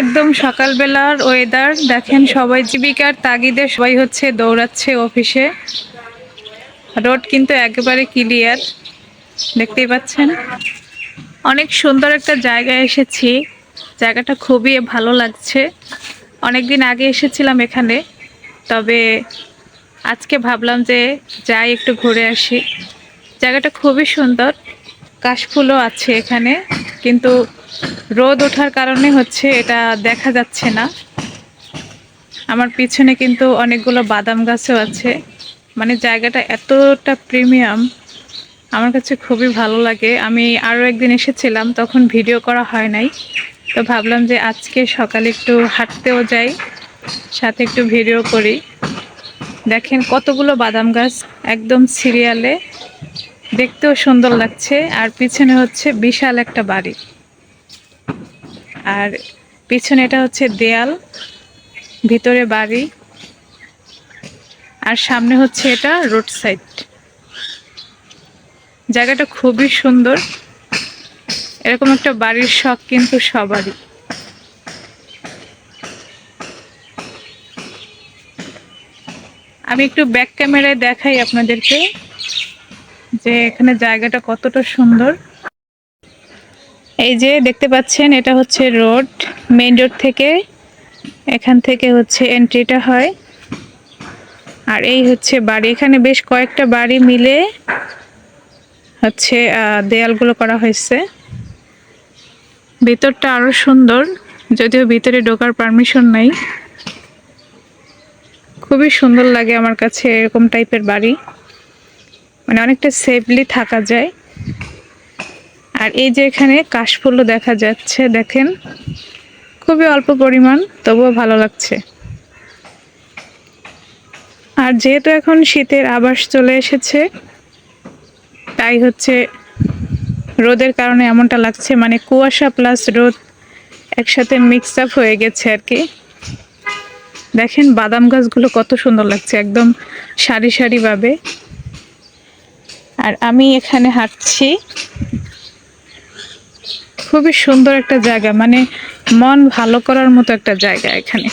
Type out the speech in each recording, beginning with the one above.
একদম সকালবেলার ওয়েদার দেখেন সবাই জীবিকার তাগিদে সবাই হচ্ছে দৌড়াচ্ছে অফিসে রোড কিন্তু একেবারে ক্লিয়ার দেখতেই পাচ্ছেন? অনেক সুন্দর একটা জায়গায় এসেছি, জায়গাটা খুবই ভালো লাগছে। অনেক দিন আগে এসেছিলাম এখানে, তবে আজকে ভাবলাম যে যাই একটু ঘুরে আসি। জায়গাটা খুবই সুন্দর, কাশফুলও আছে এখানে, কিন্তু রোদ ওঠার কারণে হচ্ছে এটা দেখা যাচ্ছে না। আমার পিছনে কিন্তু অনেকগুলো বাদাম গাছও আছে। মানে জায়গাটা এতটা প্রিমিয়াম, আমার কাছে খুবই ভালো লাগে। আমি আরও একদিন এসেছিলাম, তখন ভিডিও করা হয় নাই। তো ভাবলাম যে আজকে সকালে একটু হাঁটতেও যাই, সাথে একটু ভিডিও করি। দেখেন কতগুলো বাদাম গাছ একদম সিরিয়ালে। দেখতেও সুন্দর লাগছে, আর পিছনে হচ্ছে বিশাল একটা বাড়ি। আর পিছনে এটা হচ্ছে দেয়াল, ভিতরে বাড়ি, আর সামনে হচ্ছে এটা রোড সাইড। জায়গাটা খুবই সুন্দর, এরকম একটা বাড়ির শখ কিন্তু সবারই। আমি একটু ব্যাক ক্যামেরায় দেখাই আপনাদেরকে যে এখানে জায়গাটা কতটা সুন্দর। এই যে দেখতে পাচ্ছেন, এটা হচ্ছে রোড। মেইন রোড থেকে এখান থেকে হচ্ছে এন্ট্রিটা হয়। আর এই হচ্ছে বাড়ি। এখানে বেশ কয়েকটা বাড়ি মিলে হচ্ছে দেয়ালগুলো করা হয়েছে। ভিতরটা আরও সুন্দর, যদিও ভিতরে ঢোকার পারমিশন নাই। খুবই সুন্দর লাগে আমার কাছে এরকম টাইপের বাড়ি। মানে অনেকটা সেফলি থাকা যায়। আর এই যে এখানে কাশফুলও দেখা যাচ্ছে, দেখেন। খুবই অল্প পরিমাণ, তবুও ভালো লাগছে। আর যেহেতু এখন শীতের আবাস চলে এসেছে, তাই হচ্ছে রোদের কারণে এমনটা লাগছে মানে কুয়াশা প্লাস রোদ একসাথে মিক্স আপ হয়ে গেছে আর কি। দেখেন বাদাম গাছগুলো কত সুন্দর লাগছে, একদম সারি সারিভাবে। আর আমি এখানে হাঁটছি। খুবই সুন্দর একটা জায়গা মানে মন ভালো করার মতো একটা জায়গা এখানে।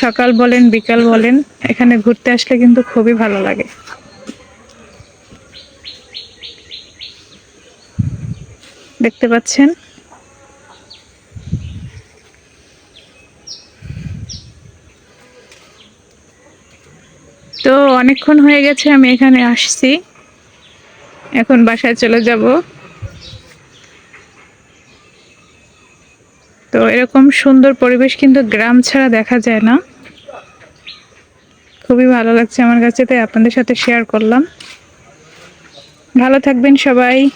সকাল বলেন, বিকাল বলেন, এখানে ঘুরতে আসলে কিন্তু খুবই ভালো লাগে। দেখতে পাচ্ছেন? তো অনেকক্ষণ হয়ে গেছে, আমি এখানে আসছি। এখন বাসায় চলে যাব। তো এরকম সুন্দর পরিবেশ কিন্তু গ্রাম ছাড়া দেখা যায় না। খুবই ভালো লাগছে আমার কাছে, তাই আপনাদের সাথে শেয়ার করলাম। ভালো থাকবেন সবাই।